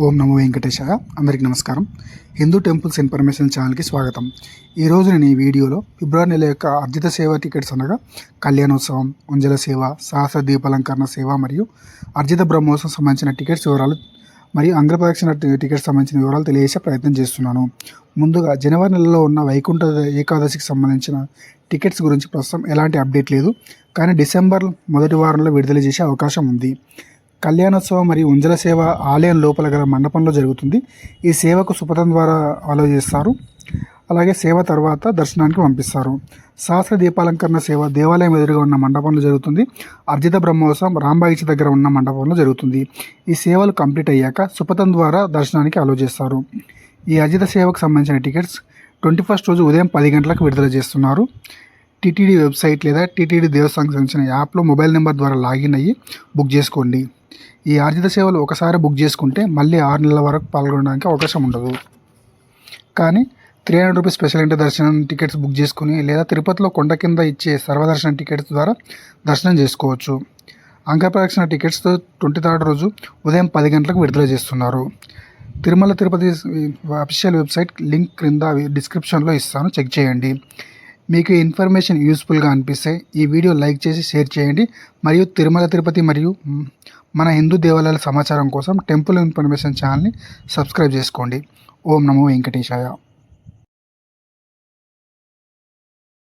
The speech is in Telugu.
ఓం నమో వెంకటేశ అందరికీ నమస్కారం. హిందూ టెంపుల్స్ ఇన్ఫర్మేషన్ ఛానల్కి స్వాగతం. ఈరోజు నేను ఈ వీడియోలో ఫిబ్రవరి నెల యొక్క అర్జిత సేవ టికెట్స్ అనగా కళ్యాణోత్సవం ఉంజల సేవ సహస్ర దీపాలంకరణ సేవ మరియు అర్జిత బ్రహ్మోత్సవం సంబంధించిన టికెట్స్ వివరాలు మరియు అంగప్రదక్షిణ టికెట్స్ సంబంధించిన వివరాలు తెలియజేసే ప్రయత్నం చేస్తున్నాను. ముందుగా జనవరి నెలలో ఉన్న వైకుంఠ ఏకాదశికి సంబంధించిన టికెట్స్ గురించి ప్రస్తుతం ఎలాంటి అప్డేట్ లేదు. కానీ డిసెంబర్ మొదటి వారంలో విడుదల చేసే అవకాశం ఉంది. కళ్యాణోత్సవం మరియు ఉంజల సేవ ఆలయం లోపల గల మండపంలో జరుగుతుంది. ఈ సేవకు సుపథం ద్వారా అలో చేస్తారు. అలాగే సేవ తర్వాత దర్శనానికి పంపిస్తారు. శాస్త్ర దీపాలంకరణ సేవ దేవాలయం ఎదురుగా ఉన్న మండపంలో జరుగుతుంది. అర్జిత బ్రహ్మోత్సవం రాంబాయిచి దగ్గర ఉన్న మండపంలో జరుగుతుంది. ఈ సేవలు కంప్లీట్ అయ్యాక సుపథం ద్వారా దర్శనానికి అలో చేస్తారు. ఈ అర్జిత సేవకు సంబంధించిన టికెట్స్ ట్వంటీ ఫస్ట్ రోజు ఉదయం పది గంటలకు విడుదల చేస్తున్నారు. టీటీడీ వెబ్సైట్ లేదా టీటీడీ దేవస్థానానికి సంబంధించిన యాప్లో మొబైల్ నెంబర్ ద్వారా లాగిన్ అయ్యి బుక్ చేసుకోండి. ఈ ఆర్జిత సేవలు ఒకసారి బుక్ చేసుకుంటే మళ్ళీ ఆరు నెలల వరకు పాల్గొనడానికి అవకాశం ఉండదు. కానీ three hundred rupees special entry దర్శనం టికెట్స్ బుక్ చేసుకుని లేదా తిరుపతిలో కొండ కింద ఇచ్చే సర్వదర్శన టికెట్స్ ద్వారా దర్శనం చేసుకోవచ్చు. అంగప్రదక్షిణ టికెట్స్ ట్వంటీ థర్డ్ రోజు ఉదయం పది గంటలకు విడుదల చేస్తున్నారు. Tirumala Tirupati official website link క్రింద డిస్క్రిప్షన్లో ఇస్తాను. చెక్ చేయండి. మీకు ఇన్ఫర్మేషన్ యూస్ఫుల్గా అనిపిస్తే ఈ వీడియో లైక్ చేసి షేర్ చేయండి. మరియు తిరుమల తిరుపతి మరియు మన హిందూ దేవాలయాల సమాచారం కోసం టెంపుల్ ఇన్ఫర్మేషన్ ఛానల్ని సబ్స్క్రైబ్ చేసుకోండి. ఓం నమో వెంకటేశాయ.